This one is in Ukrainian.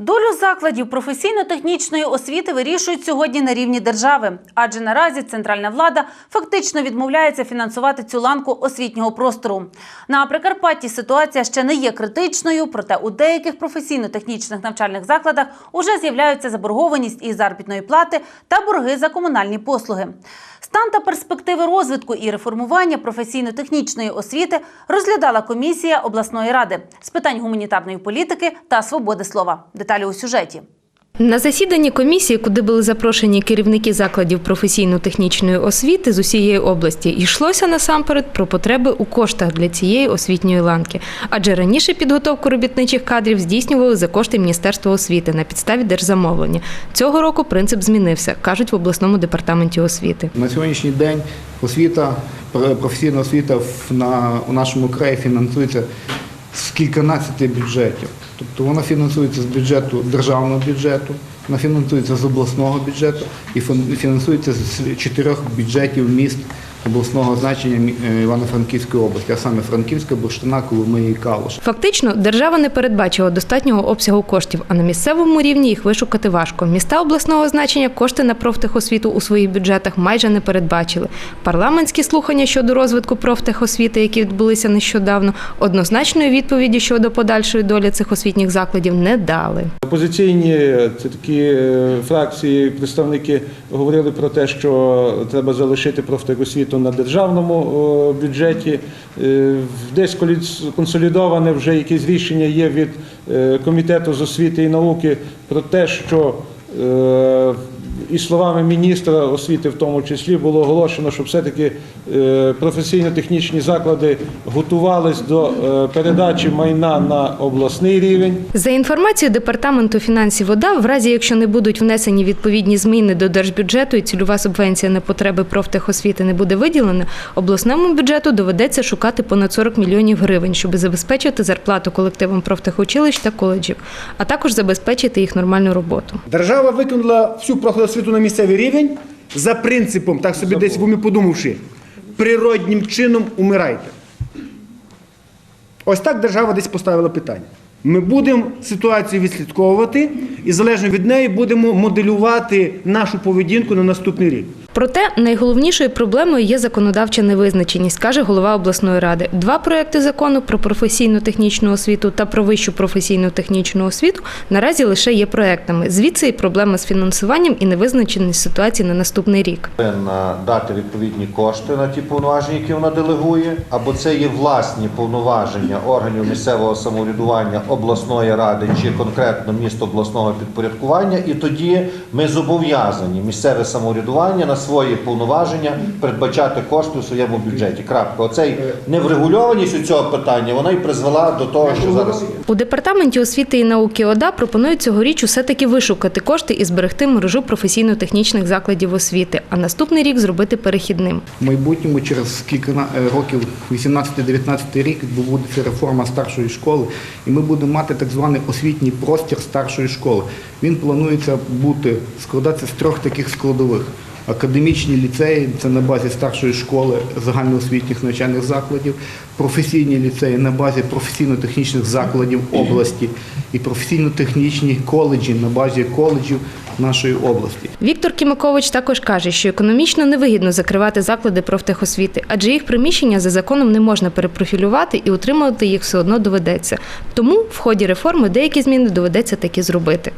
Долю закладів професійно-технічної освіти вирішують сьогодні на рівні держави, адже наразі центральна влада фактично відмовляється фінансувати цю ланку освітнього простору. На Прикарпатті ситуація ще не є критичною, проте у деяких професійно-технічних навчальних закладах уже з'являються заборгованість із заробітної плати та борги за комунальні послуги. Стан та перспективи розвитку і реформування професійно-технічної освіти розглядала комісія обласної ради з питань гуманітарної політики та свободи слова. Деталі у сюжеті. На засіданні комісії, куди були запрошені керівники закладів професійно-технічної освіти з усієї області, йшлося насамперед про потреби у коштах для цієї освітньої ланки. Адже раніше підготовку робітничих кадрів здійснювали за кошти Міністерства освіти на підставі держзамовлення. Цього року принцип змінився, кажуть в обласному департаменті освіти. На сьогоднішній день освіта, пр- професійна освіта в- на, у нашому краї фінансується з кільканадцяти бюджетів. Тобто вона фінансується з бюджету державного бюджету, вона фінансується з обласного бюджету і фінансується з чотирьох бюджетів міст обласного значення е, Івано-Франківської області, а саме Франківська, Бурштина, Коломиї і Калуш. Фактично, держава не передбачила достатнього обсягу коштів, а на місцевому рівні їх вишукати важко. Міста обласного значення кошти на профтехосвіту у своїх бюджетах майже не передбачили. Парламентські слухання щодо розвитку профтехосвіти, які відбулися нещодавно, однозначної відповіді щодо подальшої долі цих освітніх закладів не дали. Опозиційні це такі е, фракції, представники говорили про те, що треба залишити профтехосвіту на державному бюджеті. Е, Десь консолідоване вже якісь рішення є від е, комітету з освіти і науки про те, що е, і словами міністра освіти, в тому числі, було оголошено, що все-таки е, професійно-технічні заклади готувались до е, передачі майна на обласний рівень. За інформацією департаменту фінансів ОДА, в разі якщо не будуть внесені відповідні зміни до держбюджету і цільова субвенція на потреби профтехосвіти не буде виділена, обласному бюджету доведеться шукати понад 40 мільйонів гривень, щоб забезпечити зарплату колективам профтехучилищ та коледжів, а також забезпечити їх нормальну роботу. Держава викинула всю профосвіту на місцевий рівень за принципом, так собі десь в умі подумавши, природнім чином умирайте. Ось так держава десь поставила питання. Ми будемо ситуацію відслідковувати і залежно від неї будемо моделювати нашу поведінку на наступний рік. Проте найголовнішою проблемою є законодавча невизначеність, каже голова обласної ради. Два проекти закону про професійну технічну освіту та про вищу професійну технічну освіту наразі лише є проектами. Звідси і проблема з фінансуванням і невизначеність ситуації на наступний рік. дати відповідні кошти на ті повноваження, які вона делегує, або це є власні повноваження органів місцевого самоврядування обласної ради чи конкретно місто обласного підпорядкування, і тоді ми зобов'язані місцеве самоврядування на свої повноваження передбачати кошти у своєму бюджеті. Крапка. Оцей неврегульованість у цього питання вона і призвела до того, що зараз є. У департаменті освіти і науки ОДА пропонують цьогоріч усе таки вишукати кошти і зберегти мережу професійно-технічних закладів освіти, а наступний рік зробити перехідним. В майбутньому через кілька е, років, 18-19 рік, відбудеться реформа старшої школи, і ми будемо мати так званий освітній простір старшої школи. Він планується бути складатися з трьох таких складових. Академічні ліцеї це на базі старшої школи загальноосвітніх навчальних закладів, професійні ліцеї на базі професійно-технічних закладів області і професійно-технічні коледжі на базі коледжів нашої області. Віктор Кімакович також каже, що економічно невигідно закривати заклади профтехосвіти, адже їх приміщення за законом не можна перепрофілювати і утримувати їх все одно доведеться. Тому в ході реформи деякі зміни доведеться таки зробити.